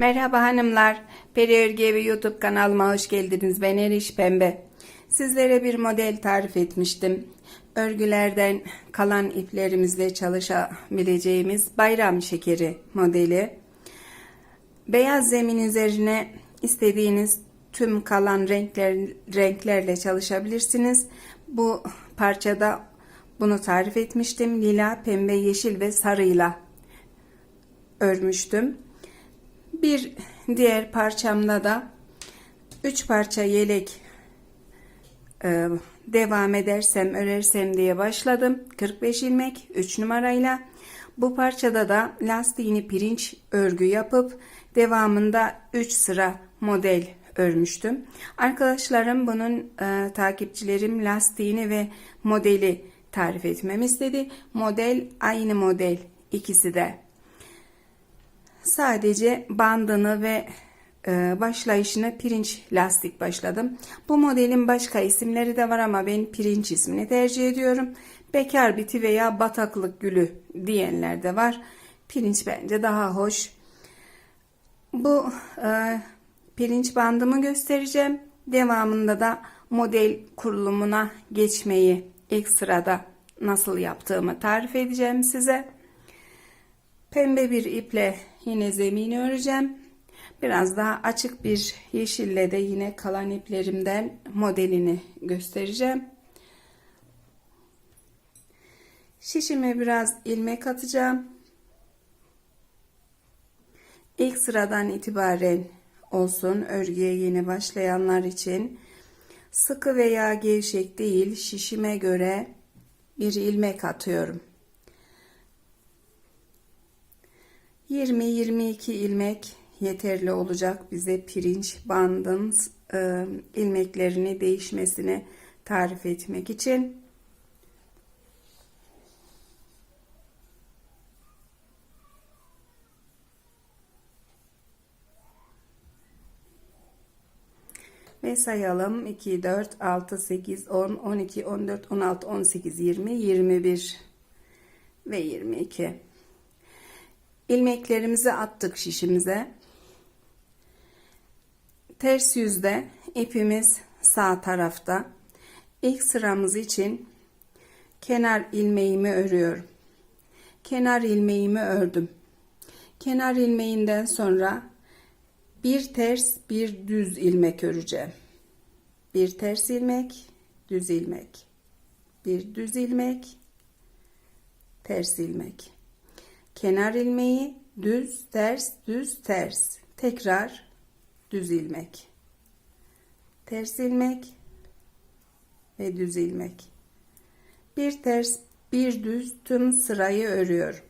Merhaba hanımlar. Peri Örgü Evi YouTube kanalıma hoş geldiniz. Ben Eriş Pembe. Sizlere bir model tarif etmiştim. Örgülerden kalan iplerimizle çalışabileceğimiz bayram şekeri modeli. Beyaz zemin üzerine istediğiniz tüm kalan renkler, renklerle çalışabilirsiniz. Bu parçada bunu tarif etmiştim. Lila, pembe, yeşil ve sarıyla örmüştüm. Bir diğer parçamda da 3 parça yelek e, devam edersem örersem diye başladım. 45 ilmek 3 numarayla. Bu parçada da lastiğini pirinç örgü yapıp devamında 3 sıra model örmüştüm. Arkadaşlarım bunun e, takipçilerim lastiğini ve modeli tarif etmemi istedi. Model aynı model ikisi de. Sadece bandını ve e, başlayışını pirinç lastik başladım. Bu modelin başka isimleri de var ama ben pirinç ismini tercih ediyorum. Bekar biti veya bataklık gülü diyenler de var. Pirinç bence daha hoş. Bu e, pirinç bandımı göstereceğim. Devamında da model kurulumuna geçmeyi ilk sırada nasıl yaptığımı tarif edeceğim size. Pembe bir iple yine zemini öreceğim. Biraz daha açık bir yeşille de yine kalan iplerimden modelini göstereceğim. Şişime biraz ilmek atacağım. İlk sıradan itibaren olsun örgüye yeni başlayanlar için sıkı veya gevşek değil şişime göre bir ilmek atıyorum. 20-22 ilmek yeterli olacak bize pirinç bandın e, ilmeklerini değişmesini tarif etmek için. Ve sayalım 2, 4, 6, 8, 10, 12, 14, 16, 18, 20, 21 ve 22. İlmeklerimizi attık şişimize. Ters yüzde ipimiz sağ tarafta. İlk sıramız için kenar ilmeğimi örüyorum. Kenar ilmeğimi ördüm. Kenar ilmeğinden sonra bir ters bir düz ilmek öreceğim. Bir ters ilmek, düz ilmek. Bir düz ilmek, ters ilmek kenar ilmeği düz ters düz ters. Tekrar düz ilmek. Ters ilmek ve düz ilmek. Bir ters bir düz tüm sırayı örüyorum.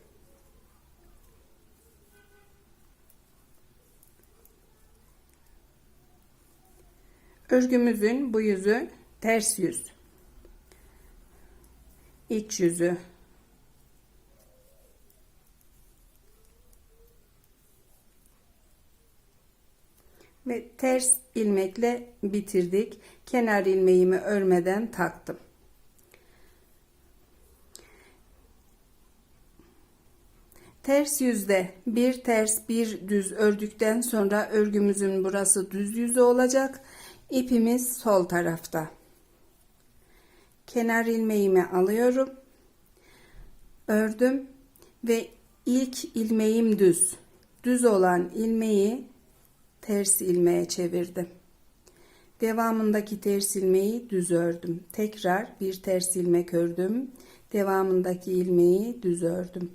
Örgümüzün bu yüzü ters yüz. İç yüzü ve ters ilmekle bitirdik. Kenar ilmeğimi örmeden taktım. Ters yüzde bir ters bir düz ördükten sonra örgümüzün burası düz yüzü olacak. İpimiz sol tarafta. Kenar ilmeğimi alıyorum. Ördüm ve ilk ilmeğim düz. Düz olan ilmeği ters ilmeğe çevirdim. Devamındaki ters ilmeği düz ördüm. Tekrar bir ters ilmek ördüm. Devamındaki ilmeği düz ördüm.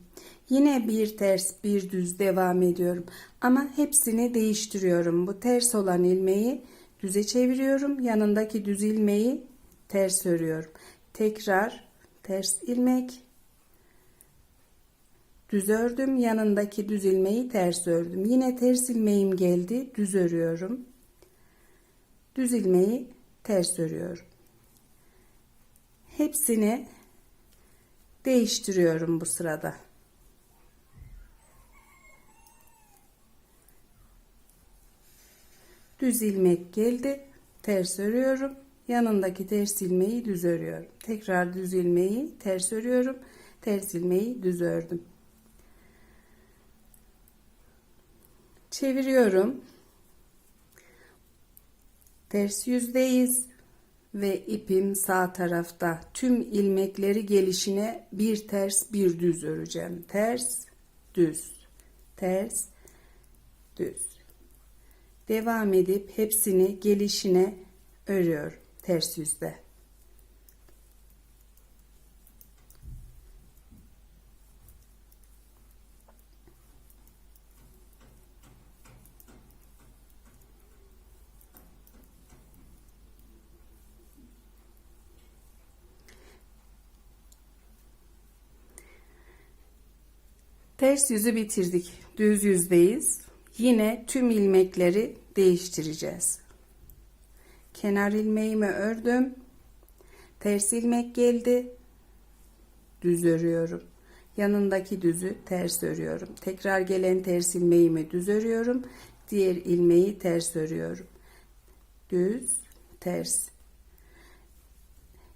Yine bir ters bir düz devam ediyorum. Ama hepsini değiştiriyorum. Bu ters olan ilmeği düze çeviriyorum. Yanındaki düz ilmeği ters örüyorum. Tekrar ters ilmek düz ördüm yanındaki düz ilmeği ters ördüm. Yine ters ilmeğim geldi düz örüyorum. Düz ilmeği ters örüyorum. Hepsini değiştiriyorum bu sırada. Düz ilmek geldi ters örüyorum. Yanındaki ters ilmeği düz örüyorum. Tekrar düz ilmeği ters örüyorum. Ters ilmeği düz ördüm Çeviriyorum. Ters yüzdeyiz ve ipim sağ tarafta. Tüm ilmekleri gelişine bir ters bir düz öreceğim. Ters, düz, ters, düz. Devam edip hepsini gelişine örüyorum ters yüzde. Ters yüzü bitirdik. Düz yüzdeyiz. Yine tüm ilmekleri değiştireceğiz. Kenar ilmeğimi ördüm. Ters ilmek geldi. Düz örüyorum. Yanındaki düzü ters örüyorum. Tekrar gelen ters ilmeğimi düz örüyorum. Diğer ilmeği ters örüyorum. Düz, ters.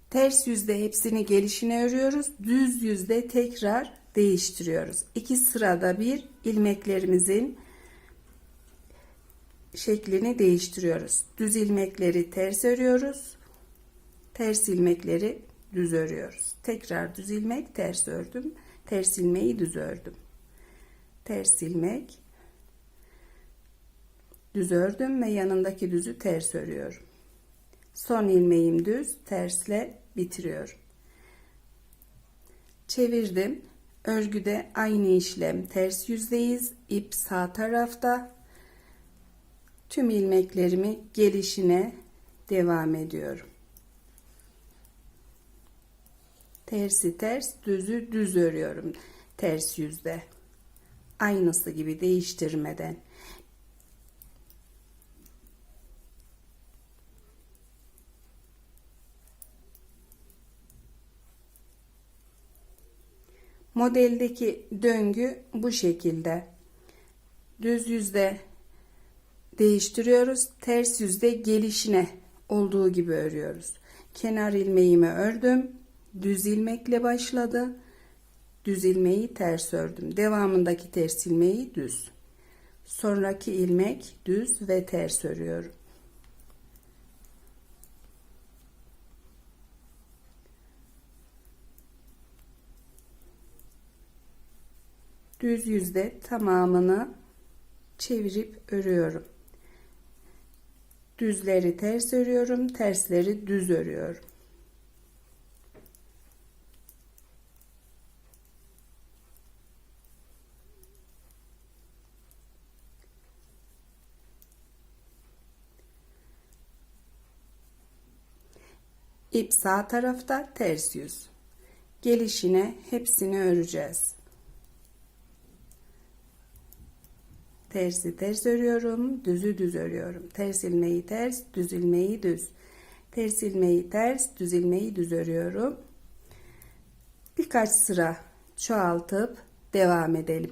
Ters yüzde hepsini gelişine örüyoruz. Düz yüzde tekrar değiştiriyoruz. İki sırada bir ilmeklerimizin şeklini değiştiriyoruz. Düz ilmekleri ters örüyoruz. Ters ilmekleri düz örüyoruz. Tekrar düz ilmek ters ördüm. Ters ilmeği düz ördüm. Ters ilmek düz ördüm ve yanındaki düzü ters örüyorum. Son ilmeğim düz, tersle bitiriyorum. Çevirdim. Örgüde aynı işlem ters yüzdeyiz. İp sağ tarafta. Tüm ilmeklerimi gelişine devam ediyorum. Tersi ters, düzü düz örüyorum. Ters yüzde. Aynısı gibi değiştirmeden. Modeldeki döngü bu şekilde. Düz yüzde değiştiriyoruz. Ters yüzde gelişine olduğu gibi örüyoruz. Kenar ilmeğimi ördüm. Düz ilmekle başladı. Düz ilmeği ters ördüm. Devamındaki ters ilmeği düz. Sonraki ilmek düz ve ters örüyorum. Düz yüzde tamamını çevirip örüyorum. Düzleri ters örüyorum, tersleri düz örüyorum. İp sağ tarafta ters yüz. Gelişine hepsini öreceğiz. Tersi ters örüyorum düzü düz örüyorum. Ters ilmeği ters düz ilmeği düz. Ters ilmeği ters düz ilmeği düz örüyorum. Birkaç sıra çoğaltıp devam edelim.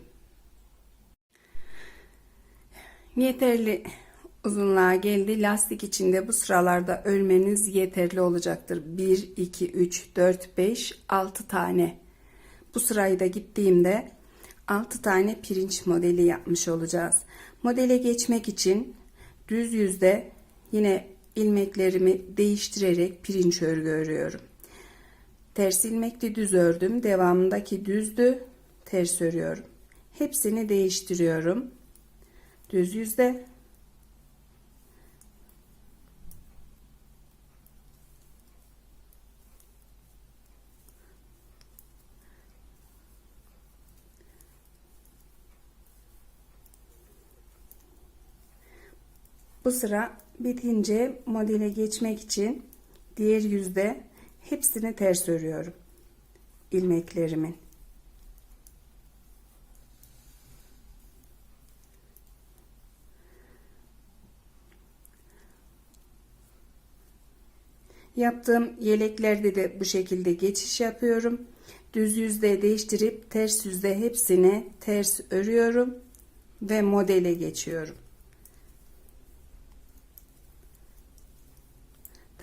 Yeterli uzunluğa geldi. Lastik içinde bu sıralarda örmeniz yeterli olacaktır. 1 2 3 4 5 6 tane. Bu sırayı da gittiğimde 6 tane pirinç modeli yapmış olacağız. Modele geçmek için düz yüzde yine ilmeklerimi değiştirerek pirinç örgü örüyorum. Ters ilmekli düz ördüm. Devamındaki düzdü. Ters örüyorum. Hepsini değiştiriyorum. Düz yüzde Bu sıra bitince modele geçmek için diğer yüzde hepsini ters örüyorum. ilmeklerimin. Yaptığım yeleklerde de bu şekilde geçiş yapıyorum. Düz yüzde değiştirip ters yüzde hepsini ters örüyorum ve modele geçiyorum.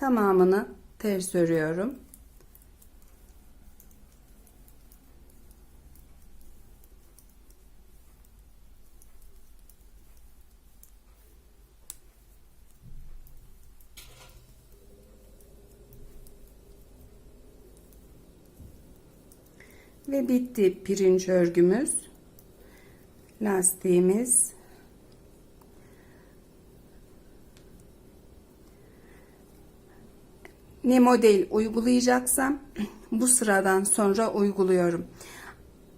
tamamını ters örüyorum. Ve bitti pirinç örgümüz. Lastiğimiz Ne model uygulayacaksam bu sıradan sonra uyguluyorum.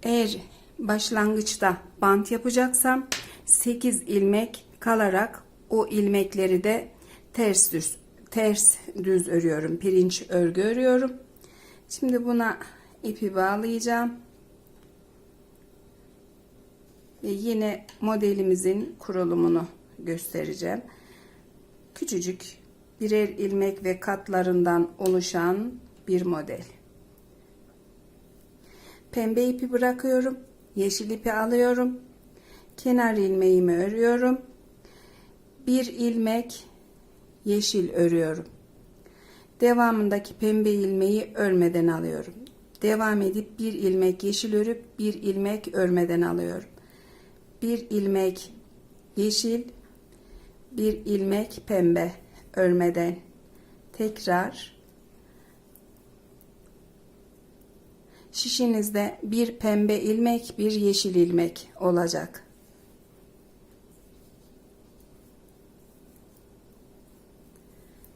Eğer başlangıçta bant yapacaksam 8 ilmek kalarak o ilmekleri de ters düz ters düz örüyorum. Pirinç örgü örüyorum. Şimdi buna ipi bağlayacağım. Ve yine modelimizin kurulumunu göstereceğim. Küçücük birer ilmek ve katlarından oluşan bir model. Pembe ipi bırakıyorum. Yeşil ipi alıyorum. Kenar ilmeğimi örüyorum. Bir ilmek yeşil örüyorum. Devamındaki pembe ilmeği örmeden alıyorum. Devam edip bir ilmek yeşil örüp bir ilmek örmeden alıyorum. Bir ilmek yeşil, bir ilmek pembe örmeden tekrar şişinizde bir pembe ilmek bir yeşil ilmek olacak.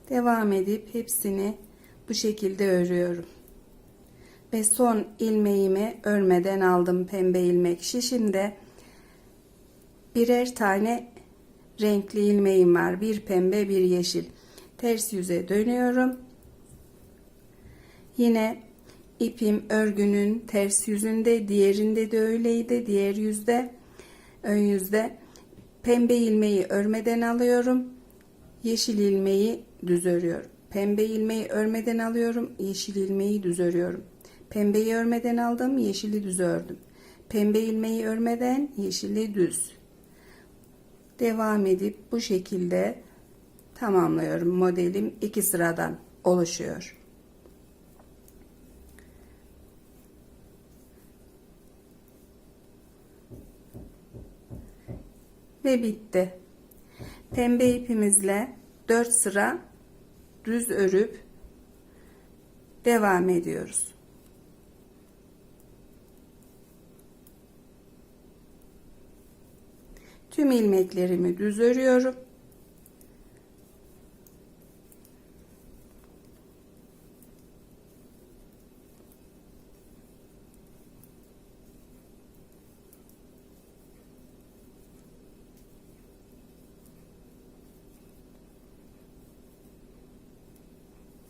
Devam edip hepsini bu şekilde örüyorum. Ve son ilmeğimi örmeden aldım pembe ilmek şişimde. Birer tane renkli ilmeğim var. Bir pembe bir yeşil. Ters yüze dönüyorum. Yine ipim örgünün ters yüzünde diğerinde de öyleydi. Diğer yüzde ön yüzde pembe ilmeği örmeden alıyorum. Yeşil ilmeği düz örüyorum. Pembe ilmeği örmeden alıyorum. Yeşil ilmeği düz örüyorum. Pembeyi örmeden aldım. Yeşili düz ördüm. Pembe ilmeği örmeden yeşili düz. Devam edip bu şekilde tamamlıyorum. Modelim iki sıradan oluşuyor. Ve bitti. Pembe ipimizle 4 sıra düz örüp devam ediyoruz. Tüm ilmeklerimi düz örüyorum.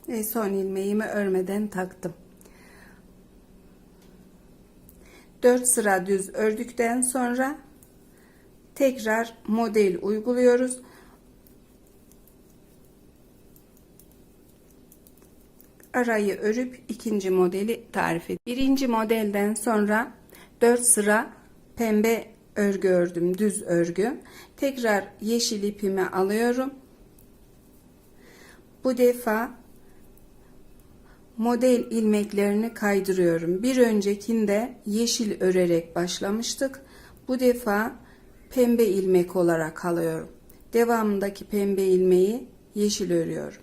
Ve son ilmeğimi örmeden taktım. 4 sıra düz ördükten sonra tekrar model uyguluyoruz. Arayı örüp ikinci modeli tarif ediyorum. Birinci modelden sonra 4 sıra pembe örgü ördüm. Düz örgü. Tekrar yeşil ipimi alıyorum. Bu defa model ilmeklerini kaydırıyorum. Bir öncekinde yeşil örerek başlamıştık. Bu defa pembe ilmek olarak alıyorum. Devamındaki pembe ilmeği yeşil örüyorum.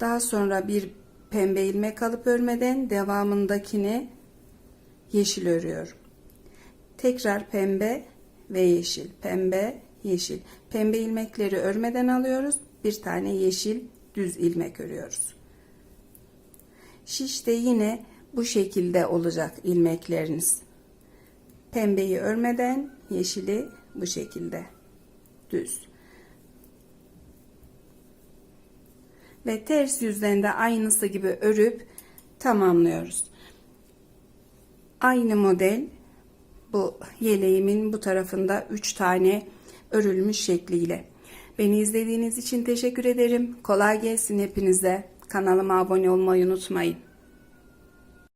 Daha sonra bir pembe ilmek alıp örmeden devamındakini yeşil örüyorum. Tekrar pembe ve yeşil, pembe, yeşil. Pembe ilmekleri örmeden alıyoruz. Bir tane yeşil düz ilmek örüyoruz. Şiş de yine bu şekilde olacak ilmekleriniz. Pembeyi örmeden yeşili bu şekilde düz. Ve ters yüzden de aynısı gibi örüp tamamlıyoruz. Aynı model bu yeleğimin bu tarafında 3 tane örülmüş şekliyle. Beni izlediğiniz için teşekkür ederim. Kolay gelsin hepinize. Kanalıma abone olmayı unutmayın.